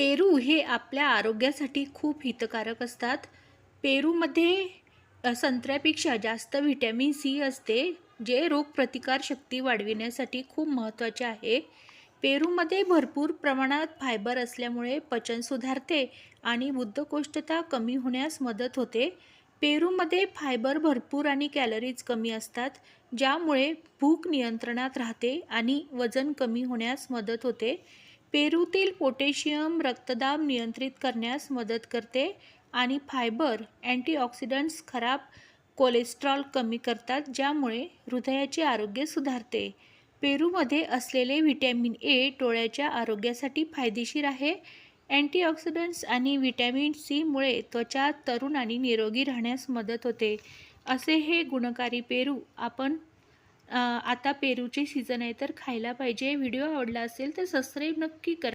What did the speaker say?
पेरू हे आपल्या आरोग्यासाठी खूप हितकारक असतात. पेरूमध्ये संत्र्यापेक्षा जास्त व्हिटॅमिन सी असते जे रोगप्रतिकारशक्ती वाढविण्यासाठी खूप महत्त्वाचे आहे. पेरूमध्ये भरपूर प्रमाणात फायबर असल्यामुळे पचन सुधारते आणि बुद्धकोष्ठता कमी होण्यास मदत होते. पेरूमध्ये फायबर भरपूर आणि कॅलरीज कमी असतात ज्यामुळे भूक नियंत्रणात राहते आणि वजन कमी होण्यास मदत होते. पेरूतील पोटॅशियम रक्तदाब नियंत्रित करण्यास मदत करते आणि फायबर अँटीऑक्सिडंट्स खराब कोलेस्ट्रॉल कमी करतात ज्यामुळे हृदयाचे आरोग्य सुधारते. पेरूमध्ये असलेले व्हिटॅमिन ए डोळ्याच्या आरोग्यासाठी फायदेशीर आहे. अँटीऑक्सिडंट्स आणि व्हिटॅमिन सीमुळे त्वचा तरुण आणि निरोगी राहण्यास मदत होते. असे हे गुणकारी पेरू आपण आता पेरूचे सीझन आहे तर खायला पाहिजे. व्हिडिओ आवडला असेल तर सबस्क्राईब नक्की करा.